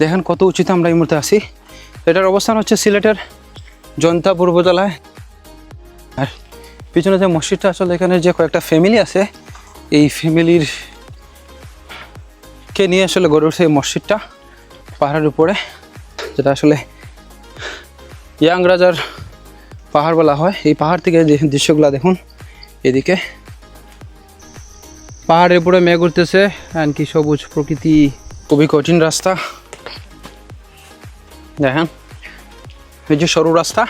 দেখেন কত উচিত আমরা এই মুহূর্তে আছি। এটার অবস্থান হচ্ছে সিলেটের জনতাপুর উপজেলায় আর পিছনে যে মসজিদটা আসলে এখানে যে কয়েকটা ফ্যামিলি আছে, এই ফ্যামিলির কে নিয়ে আসলে গড়ে উঠছে এই মসজিদটা, পাহাড়ের উপরে, যেটা আসলে ইয়াং রাজার পাহাড় বলা হয়। এই পাহাড় থেকে দৃশ্যগুলো দেখুন, এদিকে। পাহাড়ের উপরে মেঘ উঠতেছে আর কি সবুজ প্রকৃতি, খুবই কঠিন রাস্তা। দেখেন, এই যে সরু রাস্তা।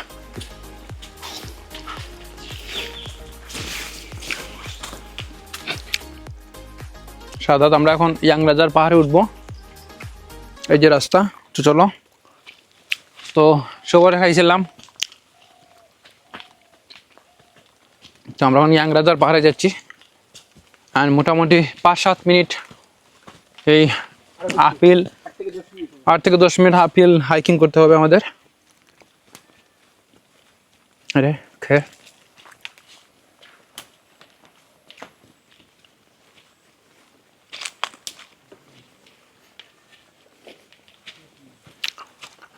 সাধারণত আমরা এখন ইয়াং রাজার পাহাড়ে উঠবো। এই যে রাস্তা, তো চলো। তো সবারে খাইছিলাম। তো আমরা এখন ইয়াং রাজার পাহাড়ে যাচ্ছি। আর মোটামুটি পাঁচ সাত মিনিট এই আপিল আট থেকে দশ মিনিট আপিল হাইকিং করতে হবে আমাদের। আরে, খে।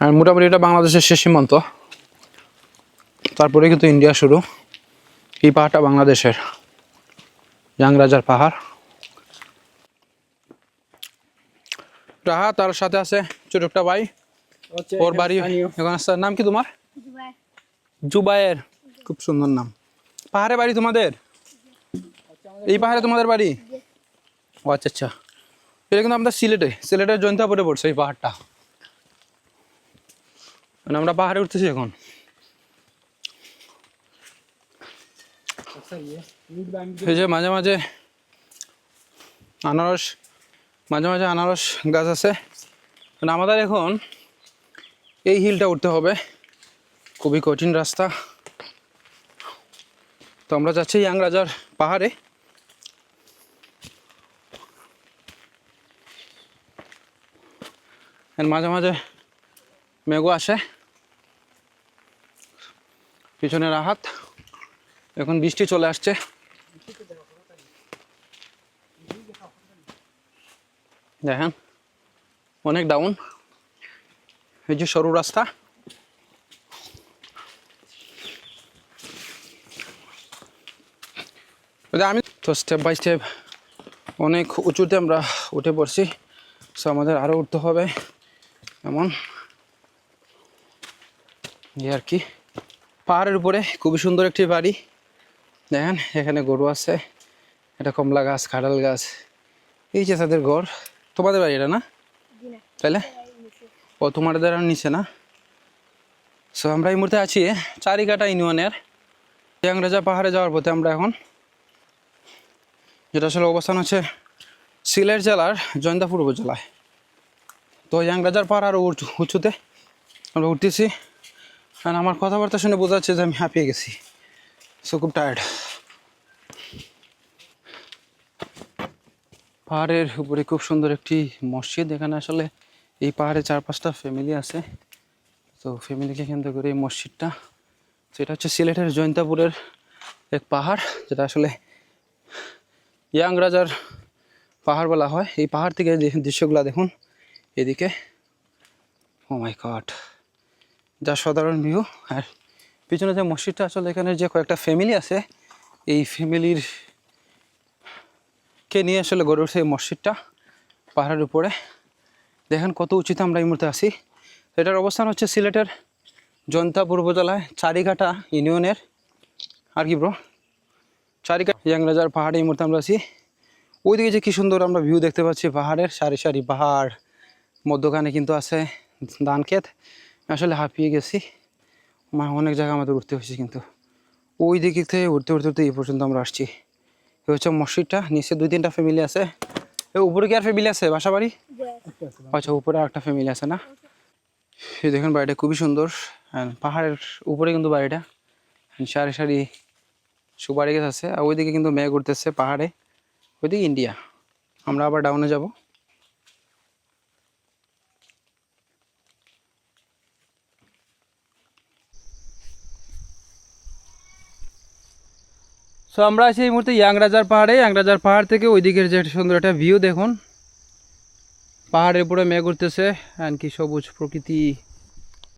আর মোটামুটি এটা বাংলাদেশের শেষ সীমান্ত। তারপরে কিন্তু ইন্ডিয়া শুরু। এই পাহাড়টা বাংলাদেশের। জাং রাজার পাহাড়। রাহা তার সাথে আছে ছোট একটা ভাই ওর বাড়ি এখন নাম কি তোমার? জুবায়ের। খুব সুন্দর নাম। পাহাড়ে বাড়ি তোমাদের? এই পাহাড়ে তোমাদের বাড়ি? ও আচ্ছা আচ্ছা। এটা কিন্তু আমাদের সিলেটে। সিলেটের জৈন্তাপুরে পড়ছে এই পাহাড়টা। মানে আমরা পাহাড়ে উঠতেছি এখন। এই যে মাঝে মাঝে আনারস মাঝে মাঝে আনারস গাছ আছে। আমাদের এখন এই হিলটা উঠতে হবে। খুবই কঠিন রাস্তা। তো আমরা যাচ্ছি ইয়াং রাজার পাহাড়ে। মাঝে মাঝে মেঘও আসে। পিছনে রাহাত এখন বৃষ্টি চলে আসছে। দেখেন, অনেক ডাউন এই যে সরু রাস্তা। আমি তো স্টেপ বাই স্টেপ অনেক উঁচুতে আমরা উঠে পড়ছি। সো আমাদের আরও উঠতে হবে। এমন। এই আর কি। পাহাড়ের উপরে খুবই সুন্দর একটি বাড়ি। দেখেন, এখানে গরু আছে এটা কমলা গাছ কাঁঠাল গাছ। এই যে তাদের ঘর। তোমাদের বাড়ি এটা না? তাহলে ও তোমাদের আর নিচে না? সো আমরা এই মুহূর্তে আছি চারিকাটা ইউনিয়নের ইংরেজা পাহাড়ে যাওয়ার পথে আমরা এখন। যেটা আসলে অবস্থান হচ্ছে সিলেট জেলার জয়ন্তাপুর উপজেলায়। তো ইয়াংরাজার পাহাড় আরও উঁচু- উঁচুতে আমরা উঠতেছি। আর আমার কথাবার্তা শুনে বোঝা যাচ্ছে যে আমি হাঁপিয়ে গেছি। সো খুব টায়ার্ড পাহাড়ের উপরে খুব সুন্দর একটি মসজিদ। এখানে আসলে এই পাহাড়ে চার পাঁচটা ফ্যামিলি আছে। তো ফ্যামিলিকে কেন্দ্র করে এই মসজিদটা এটা হচ্ছে সিলেটের জয়ন্তাপুরের এক পাহাড়, যেটা আসলে ইয়াং রাজার পাহাড় বলা হয়। এই পাহাড় থেকে দৃশ্যগুলো দেখুন, এদিকে ও মাই গড যা সাধারণ ভিউ আর পিছনে যে মসজিদটা, আসলে এখানে যে কয়েকটা ফ্যামিলি আছে, এই ফ্যামিলির কে নিয়ে আসলে গড়ে উঠছে এই মসজিদটা, পাহাড়ের উপরে। দেখেন কত উচিত আমরা এই মুহূর্তে আছি। এটার অবস্থান হচ্ছে সিলেটের জনতাপুর উপজেলায় চারিঘাটা ইউনিয়নের। আর কি ব্রো চারিঘাট ইয়াংরাজার পাহাড়ে এই মুহূর্তে আমরা আছি। ওইদিকে যে কি সুন্দর আমরা ভিউ দেখতে পাচ্ছি, পাহাড়ের সারি সারি পাহাড়, মধ্যখানে কিন্তু আছে ধান ক্ষেত আসলে হাঁপিয়ে গেছি। অনেক জায়গা আমাদের উঠতে হয়েছে কিন্তু। ওই দিক থেকে উঠতে উঠতে উঠতে এই পর্যন্ত আমরা আসছি। এ হচ্ছে মসজিদটা, নিচে দুই তিনটা ফ্যামিলি আছে। এ উপরে কি আর ফ্যামিলি আছে? বাসা বাড়ি? আচ্ছা উপরে একটা ফ্যামিলি আছে না? এই দেখুন বাড়িটা খুবই সুন্দর। পাহাড়ের উপরে কিন্তু বাড়িটা। সারি সারি সুপারি গাছ আছে। আর ওইদিকে কিন্তু মেঘ উঠতেছে পাহাড়ে। ওইদিকে ইন্ডিয়া আমরা আবার ডাউনে যাব। সো আমরা আছি এই মুহূর্তে ইয়াংরাজার পাহাড়ে। ইয়াংরাজার পাহাড় থেকে ওই দিকের যে সুন্দর একটা ভিউ দেখুন। পাহাড়ের উপরে মেঘ উঠতেছে অ্যান্ড কি সবুজ প্রকৃতি।